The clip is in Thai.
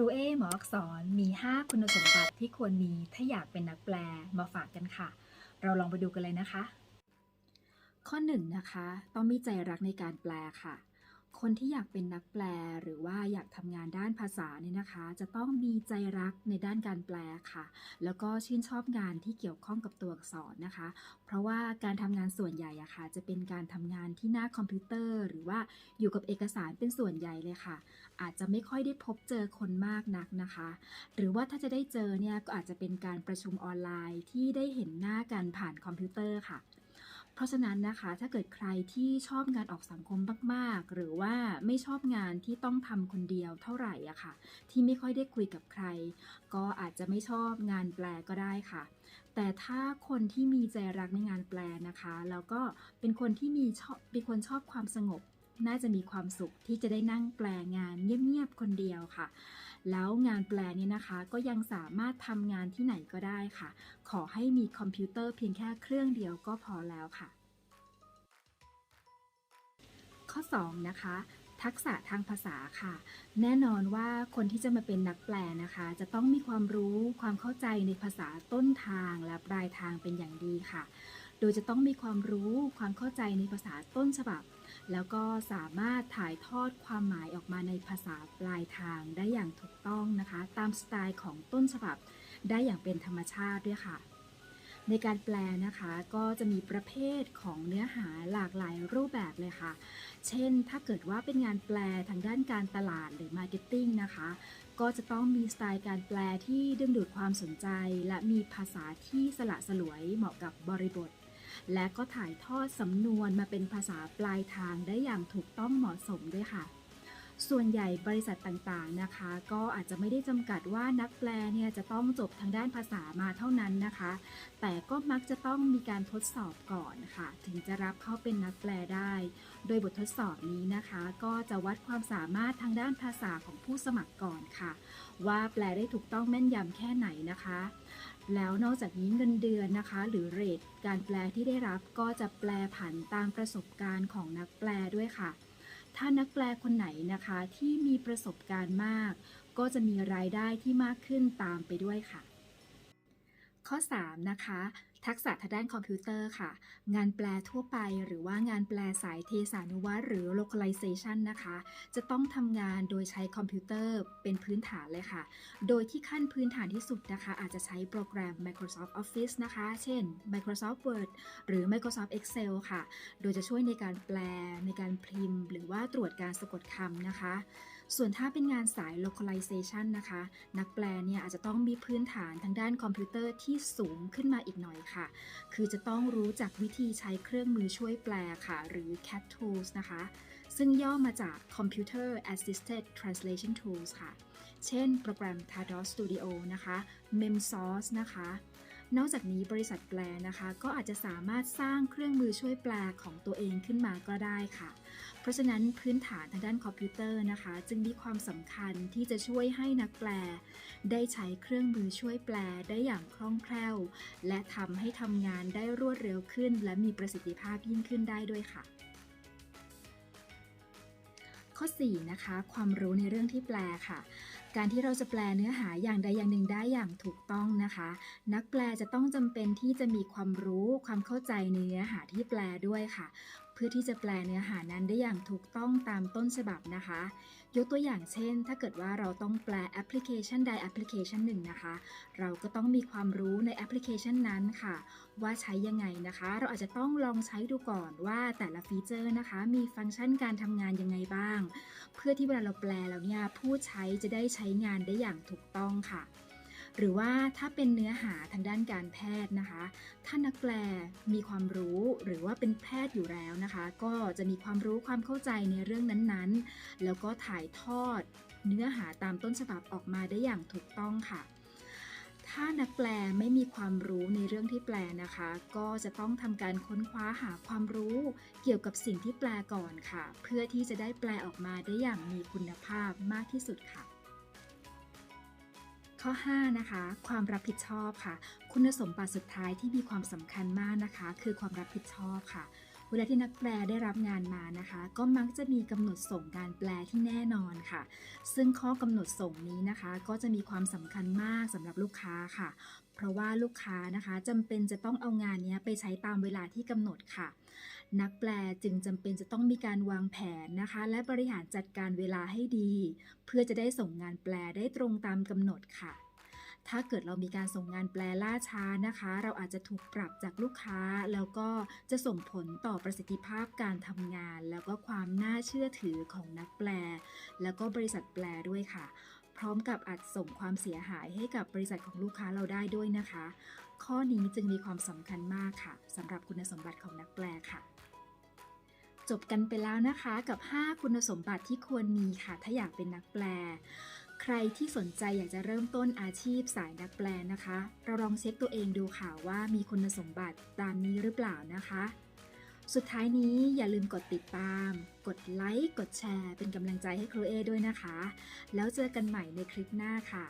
ครูเอหมออักษรมี 5 คุณสมบัติที่ควรมีถ้าอยากเป็นนักแปลมาฝากกันค่ะ เราลองไปดูกันเลยนะคะ ข้อ1นะคะ ต้องมีใจรักในการแปลค่ะ คนที่อยากเป็นนักแปลหรือว่าอยากทำงานด้านภาษาเนี่ยนะคะ จะต้องมีใจรักในด้านการแปลค่ะ แล้วก็ชื่นชอบงานที่เกี่ยวข้องกับตัวอักษรนะคะ เพราะว่าการทำงานส่วนใหญ่อะค่ะ จะเป็นการทำงานที่หน้าคอมพิวเตอร์ หรือว่าอยู่กับเอกสารเป็นส่วนใหญ่เลยค่ะ อาจจะไม่ค่อยได้พบเจอคนมากนักนะคะ หรือว่าถ้าจะได้เจอเนี่ยก็อาจจะเป็นการประชุมออนไลน์ที่ได้เห็นหน้ากันผ่านคอมพิวเตอร์ค่ะ เพราะฉะนั้นนะคะถ้าเกิดใครที่ชอบงานออกสังคมมากๆ หรือว่าไม่ชอบงานที่ต้องทำคนเดียวเท่าไหร่อะค่ะ ที่ไม่ค่อยได้คุยกับใคร ก็อาจจะไม่ชอบงานแปลก็ได้ค่ะ แต่ถ้าคนที่มีใจรักในงานแปลนะคะ แล้วก็เป็นคนที่มีชอบเป็นคนชอบความสงบ น่าจะมีความสุขที่จะได้นั่งแปลงานเงียบๆคนเดียวค่ะ แล้วงานแปลเนี่ยนะคะก็ยังสามารถทำงานที่ไหนก็ได้ค่ะ ขอให้มีคอมพิวเตอร์เพียงแค่เครื่องเดียวก็พอแล้วค่ะ ข้อ 2 นะคะทักษะทางภาษาค่ะ แน่นอนว่าคนที่จะมาเป็นนักแปลนะคะ จะต้องมีความรู้ความเข้าใจในภาษาต้นทางและปลายทางเป็นอย่างดีค่ะ โดยจะต้องมีความรู้ความเข้าใจในภาษาต้นฉบับ แล้วก็สามารถถ่ายทอดความหมายออกมาในภาษาปลายทางได้อย่างถูกต้องนะคะ ตามสไตล์ของต้นฉบับได้อย่างเป็นธรรมชาติด้วยค่ะ ในการแปลนะคะก็จะมีประเภทของเนื้อหาหลากหลายรูปแบบเลยค่ะ เช่นถ้าเกิดว่าเป็นงานแปลทางด้านการตลาดหรือมาร์เก็ตติ้งนะคะ ก็จะต้องมีสไตล์การแปลที่ดึงดูดความสนใจ และมีภาษาที่สละสลวยเหมาะกับบริบท และก็ถ่ายทอดสำนวนมาเป็นภาษาปลายทางได้อย่างถูกต้องเหมาะสมด้วยค่ะ ส่วนใหญ่บริษัทต่างๆนะคะ ก็อาจจะไม่ได้จำกัดว่านักแปลเนี่ยจะต้องจบทางด้านภาษามาเท่านั้นนะคะ แต่ก็มักจะต้องมีการทดสอบก่อนค่ะ ถึงจะรับเข้าเป็นนักแปลได้ โดยบททดสอบนี้นะคะ ก็จะวัดความสามารถทางด้านภาษาของผู้สมัครก่อนค่ะ ว่าแปลได้ถูกต้องแม่นยำแค่ไหนนะคะ แล้วนอกจากนี้เงินเดือนนะคะ หรือเรทการแปลที่ได้รับก็จะแปลผันตามประสบการณ์ของนักแปลด้วยค่ะ ถ้านักแปลคนไหนนะคะที่มีประสบการณ์มาก ก็จะมีรายได้ที่มากขึ้นตามไปด้วยค่ะ ข้อ 3 นะคะ ทักษะทางด้านคอมพิวเตอร์ค่ะ งานแปลทั่วไปหรือว่างานแปลสายเทศานุวัตหรือ localization นะคะ จะต้องทำงานโดยใช้คอมพิวเตอร์เป็นพื้นฐานเลยค่ะ โดยที่ขั้นพื้นฐานที่สุดนะคะ อาจจะใช้โปรแกรม Microsoft Office นะคะ เช่น Microsoft Word หรือ Microsoft Excel ค่ะ โดยจะช่วยในการแปลในการพิมพ์ หรือว่าตรวจการสะกดคำนะคะ ส่วนถ้าเป็นงานสาย localization นะคะ นักแปลเนี่ยอาจจะต้องมีพื้นฐานทางด้านคอมพิวเตอร์ที่สูงขึ้นมาอีกหน่อยค่ะ คือจะต้องรู้จักวิธีใช้เครื่องมือช่วยแปลค่ะ หรือ CAT tools นะคะ ซึ่งย่อมาจาก Computer Assisted Translation Tools ค่ะ เช่นโปรแกรม TADOS Studio นะคะ MemSource นะคะ นอกจากนี้บริษัทแปลนะคะ ก็อาจจะสามารถสร้างเครื่องมือช่วยแปลของตัวเองขึ้นมาก็ได้ค่ะ เพราะฉะนั้นพื้นฐานทางด้านคอมพิวเตอร์นะคะ จึงมีความสำคัญที่จะช่วยให้นักแปล ได้ใช้เครื่องมือช่วยแปลได้อย่างคล่องแคล่ว และทำให้ทำงานได้รวดเร็วขึ้น และมีประสิทธิภาพยิ่งขึ้นได้ด้วยค่ะข้อ 4 นะคะ ความรู้ในเรื่องที่แปลค่ะ การที่เราจะแปลเนื้อหาอย่างใดอย่างหนึ่งได้อย่างถูกต้องนะคะ นักแปลจะต้องจำเป็นที่จะมีความรู้ความเข้าใจในเนื้อหาที่แปลด้วยค่ะ เพื่อที่จะแปลเนื้อหานั้นได้อย่างถูกต้องตามต้นฉบับนะคะ ยกตัวอย่างเช่น ถ้าเกิดว่าเราต้องแปลแอปพลิเคชันใดแอปพลิเคชันหนึ่งนะคะ เราก็ต้องมีความรู้ในแอปพลิเคชันนั้นค่ะ ว่าใช้ยังไงนะคะ เราอาจจะต้องลองใช้ดูก่อนว่าแต่ละฟีเจอร์นะคะ มีฟังก์ชันการทำงานยังไงบ้าง เพื่อที่เวลาเราแปลแล้วเนี่ยผู้ใช้จะได้ใช้งานได้อย่างถูกต้องค่ะ หรือว่าถ้าเป็นเนื้อหาทางด้านการแพทย์นะคะ ถ้านักแปลมีความรู้หรือว่าเป็นแพทย์อยู่แล้วนะคะ ก็จะมีความรู้ความเข้าใจในเรื่องนั้นๆ แล้วก็ถ่ายทอด เนื้อหาตามต้นฉบับออกมาได้อย่างถูกต้องค่ะ ถ้านักแปลไม่มีความรู้ ที่แปลนะคะ ก็จะต้องทำการค้นคว้าหาความรู้เกี่ยวกับสิ่งที่แปลก่อนค่ะ เพื่อที่จะได้แปลออกมาได้อย่างมีคุณภาพมากที่สุดค่ะข้อ 5 นะคะ ความรับผิดชอบค่ะ คุณสมบัติสุดท้ายที่มีความสำคัญมากนะคะ คือความรับผิดชอบค่ะ เวลาที่นักแปลได้รับงานมานะคะ ก็มักจะมีกำหนดส่งการแปลที่แน่นอนค่ะ ซึ่งข้อกำหนดส่งนี้นะคะ ก็จะมีความสำคัญมากสำหรับลูกค้าค่ะ เพราะว่าลูกค้านะคะจำเป็นจะต้องเอางานนี้ไปใช้ตามเวลาที่กำหนดค่ะ นักแปลจึงจำเป็นจะต้องมีการวางแผนนะคะ และบริหารจัดการเวลาให้ดี เพื่อจะได้ส่งงานแปลได้ตรงตามกำหนดค่ะ ถ้าเกิดเรามีการส่งงานแปลล่าช้านะคะ เราอาจจะถูกปรับจากลูกค้า แล้วก็จะส่งผลต่อประสิทธิภาพการทำงาน แล้วก็ความน่าเชื่อถือของนักแปล แล้วก็บริษัทแปลด้วยค่ะ พร้อมกับอาจส่งความเสียหายให้กับบริษัทของลูกค้าเราได้ด้วยนะคะ ข้อนี้จึงมีความสำคัญมากค่ะสำหรับคุณสมบัติของนักแปลค่ะจบกันไปแล้วนะคะกับ 5 คุณสมบัติที่ควรมีค่ะ ถ้าอยากเป็นนักแปล ใครที่สนใจอยากจะเริ่มต้นอาชีพสายนักแปลนะคะ เราลองเช็คตัวเองดูค่ะว่ามีคุณสมบัติตามนี้หรือเปล่านะคะ สุดท้ายนี้อย่าลืมกดติดตาม กดไลค์ กดแชร์ เป็นกำลังใจให้ครูเอด้วยนะคะ แล้วเจอกันใหม่ในคลิปหน้าค่ะ